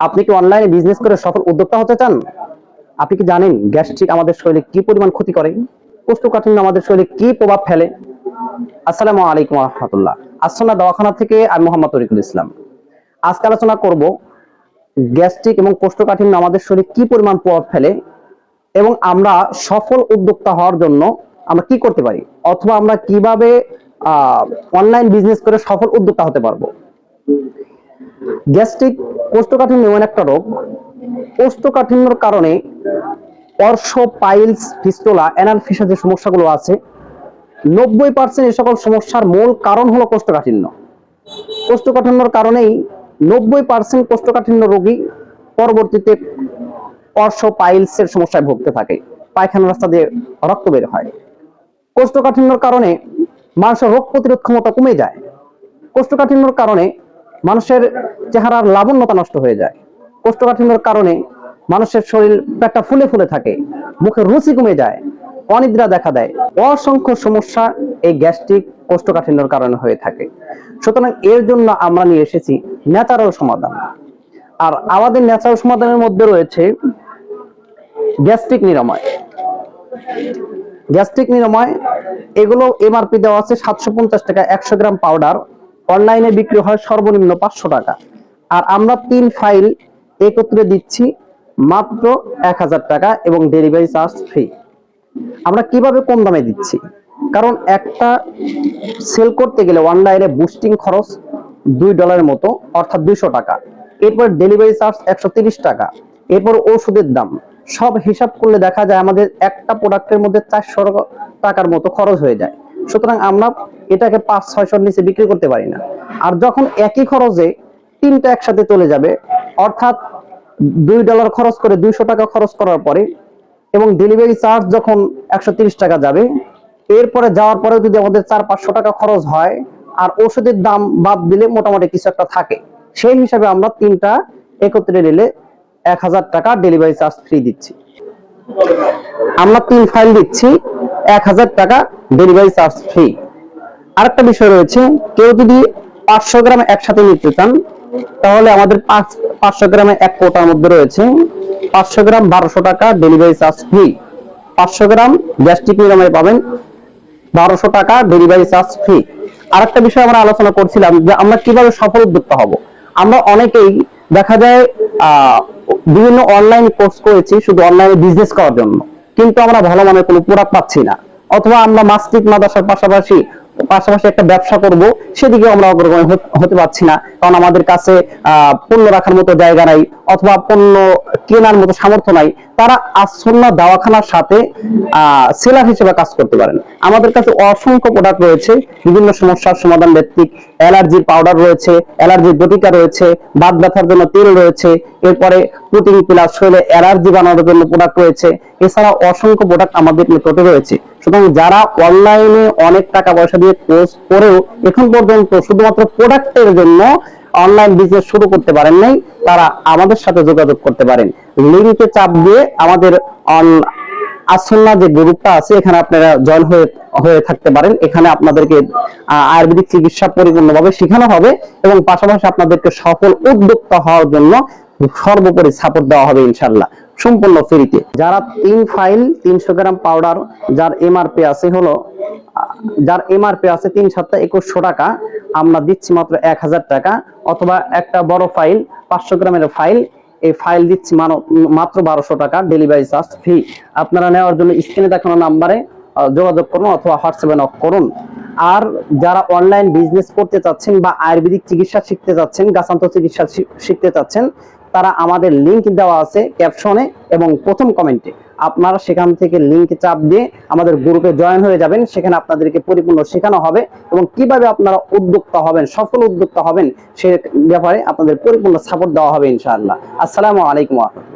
আপনি কি অনলাইনে বিজনেস করে সফল উদ্যোক্তা হতে চান? আপনি কি জানেন গ্যাস্ট্রিক আমাদের শরীরে কি পরিমাণ ক্ষতি করে? কোষ্ঠকাঠিন্য আমাদের শরীরে কি প্রভাব ফেলে? আসসালামু আলাইকুম রহমতুল্লাহ। আসনা দওয়াখানা থেকে আমি মোহাম্মদ তরিকুল ইসলাম। আজকে আলোচনা করব গ্যাস্ট্রিক এবং কোষ্ঠকাঠিন্য আমাদের শরীরে কি পরিমাণ প্রভাব ফেলে এবং আমরা সফল উদ্যোক্তা হওয়ার জন্য আমরা কি করতে পারি? অথবা আমরা কীভাবে অনলাইন বিজনেস করে সফল উদ্যোক্তা হতে পারব? গ্যাস্ট্রিক কোষ্ঠকাঠিন্য এমন একটা রোগ। কোষ্ঠকাঠিন্যর কারণে অর্শ, পাইলস, ফিস্টোলা অ্যানাল ফিসা যে সমস্যাগুলো আছে, নব্বই পার্সেন্ট এই সকল সমস্যার মূল কারণ হলো কোষ্ঠকাঠিন্য। কোষ্ঠকাঠিন্যর কারণেই নব্বই পার্সেন্ট কোষ্ঠকাঠিন্য রোগী পরবর্তীতে অর্শ, পাইলসের সমস্যায় ভুগতে থাকে। পায়খানা রাস্তা দিয়ে রক্ত বের হয়। কোষ্ঠকাঠিন্যর কারণে মানুষের রোগ প্রতিরোধ ক্ষমতা কমে যায়। কোষ্ঠকাঠিন্যর কারণে মানুষের চেহারার লাবণ্যতা নষ্ট হয়ে যায়। কোষ্ঠকাঠিন্যর কারণে মানুষের শরীর পেটটা ফুলে ফুলে থাকে, মুখে রুচি কমে যায়, অনিদ্রা দেখা দেয়। অসংখ্য সমস্যা এই গ্যাস্ট্রিক কোষ্ঠকাঠিন্যর কারণে হয়ে থাকে। সুতরাং এর জন্য আমরা নিয়ে এসেছি ন্যাচারাল সমাধান। আর আমাদের ন্যাচারাল সমাধানের মধ্যে রয়েছে গ্যাস্ট্রিক নিরাময়। গ্যাস্ট্রিক নিরাময়, এগুলো এমআরপি দেওয়া আছে সাতশো পঞ্চাশ টাকা, একশো গ্রাম পাউডার। অনলাইনে বিক্রি হয় সর্বনিম্ন পাঁচশো টাকা। আর আমরা তিন ফাইল একত্রে দিচ্ছি মাত্র এক হাজার টাকা এবং ডেলিভারি চার্জ ফ্রি আমরা কীভাবে কম দামে দিচ্ছি? কারণ একটা সেল করতে গেলে অনলাইনে বুস্টিং খরচ দুই ডলারের মতো, অর্থাৎ দুইশো টাকা। এরপর ডেলিভারি চার্জ একশো টাকা। এরপর ওষুধের দাম। সব হিসাব করলে দেখা যায় আমাদের একটা প্রোডাক্টের মধ্যে চারশো টাকার মতো খরচ হয়ে যায়। সুতরাং আমরা এটাকে পাঁচ ছয়শোর নিচে বিক্রি করতে পারি না। আর যখন একই খরচে তিনটা একসাথে চলে যাবে, অর্থাৎ দুই ডলার খরচ করে দুইশো টাকা খরচ করার পরে এবং ডেলিভারি চার্জ যখন একশো টাকা যাবে, এরপরে যাওয়ার পরে যদি আমাদের চার, পাঁচশো টাকা খরচ হয়, আর ওষুধের দাম বাদ দিলে মোটামুটি কিছু একটা থাকে। সেই হিসাবে আমরা তিনটা একত্রে নিলে এক হাজার টাকা ডেলিভারি চার্জ ফ্রি দিচ্ছি। আমরা তিন ফাইল দিচ্ছি। এক হাজার টাকা ডেলিভারি চার্জ ফ্রি আরেকটা বিষয় রয়েছে, কেউ যদি পাঁচশো গ্রাম একসাথে নিতে চান, তাহলে আমাদের পাঁচ পাঁচশো গ্রামে এক কোটার মধ্যে রয়েছে। পাঁচশো গ্রাম বারোশো টাকা ডেলিভারি চার্জ ফ্রি পাঁচশো গ্রাম গ্যাস্ট্রিক নিরাময় পাবেন, বারোশো টাকা ডেলিভারি চার্জ ফ্রি আরেকটা বিষয় আমরা আলোচনা করছিলাম যে আমরা কীভাবে সফল উদ্যোক্তা হব। আমরা অনেকেই দেখা যায় বিভিন্ন অনলাইন কোর্স করেছি শুধু অনলাইনে বিজনেস করার জন্য। কিন্তু আমরা ভালো মানের কোনো প্রোডাক্ট পাচ্ছি না। অথবা আমরা মাস্টিক মাদাসার পাশাপাশি পাশাপাশি একটা ব্যবসা করব সেদিকে আমরা অগ্রগণী হতে- পারছি না। কারণ আমাদের কাছে পণ্য রাখার মতো জায়গা নাই, অথবা পণ্য কেনার মতো সামর্থ্য নাই। তারা আসন্না দাওয়াখানার সাথে সেলার হিসেবে কাজ করতে পারেন। আমাদের কাছে অসংখ্য প্রোডাক্ট রয়েছে, বিভিন্ন সমস্যার সমাধান ভিত্তিক। অ্যালার্জির পাউডার রয়েছে, অ্যালার্জির বটিকা রয়েছে, বাত ব্যথার জন্য তেল রয়েছে, এরপরে প্রোটিন প্লাস শরীরে অ্যালার্জি বানানোর জন্য প্রোডাক্ট রয়েছে। এছাড়া অসংখ্য প্রোডাক্ট আমাদের নিকটে রয়েছে। সুতরাং যারা অনলাইনে অনেক টাকা পয়সা দিয়ে কোর্স করেও এখন পর্যন্ত শুধুমাত্র প্রোডাক্টের জন্য অনলাইন বিজনেস শুরু করতে পারেন নাই, তারা আমাদের সাথে যোগাযোগ করতে পারেন। লিঙ্কে চাপ দিয়ে আমাদের আসন্না যে গ্রুপটা আছে, এখানে আপনারা জয়েন হয়ে হয়ে থাকতে পারেন। এখানে আপনাদেরকে আয়ুর্বেদিক চিকিৎসা পরিপূর্ণভাবে শেখানো হবে এবং পাশাপাশি আপনাদেরকে সফল উদ্যোক্তা হওয়ার জন্য সর্বোপরি সাপোর্ট দেওয়া হবে ইনশাল্লাহ সম্পূর্ণ ফ্রিতে। যারা তিন ফাইল, তিনশো গ্রাম পাউডার, যার এমআরপি আছে হলো, যার এমআরপি আছে তিন সপ্তাহ একুশশো টাকা, আমরা দিচ্ছি মাত্র এক হাজার টাকা, অথবা একটা বড় ফাইল, পাঁচশো গ্রামের ফাইল, এই ফাইল দিচ্ছি মাত্র বারোশো টাকা, ডেলিভারি চার্জ ফ্রি। আপনারা নেওয়ার জন্য স্ক্রিনে দেখানো নাম্বারে যোগাযোগ করুন অথবা হোয়াটসঅ্যাপে নক করুন। আর যারা অনলাইন বিজনেস করতে চাচ্ছেন বা আয়ুর্বেদিক চিকিৎসা শিখতে চাচ্ছেন গাছান্ত চিকিৎসা শিখতে চাচ্ছেন তারা আমাদের লিংক দেওয়া আছে ক্যাপশনে এবং প্রথম কমেন্টে আপনারা সেখান থেকে লিংক চাপ দিয়ে আমাদের গ্রুপে জয়েন হয়ে যাবেন। সেখানে আপনাদেরকে পরিপূর্ণ শেখানো হবে এবং কীভাবে আপনারা উদ্যোক্তা হবেন, সফল উদ্যোক্তা হবেন সে ব্যাপারে আপনাদের পরিপূর্ণ সাপোর্ট দেওয়া হবে ইনশাআল্লাহ। আসসালামু আলাইকুম রাহমাতুল্লাহ।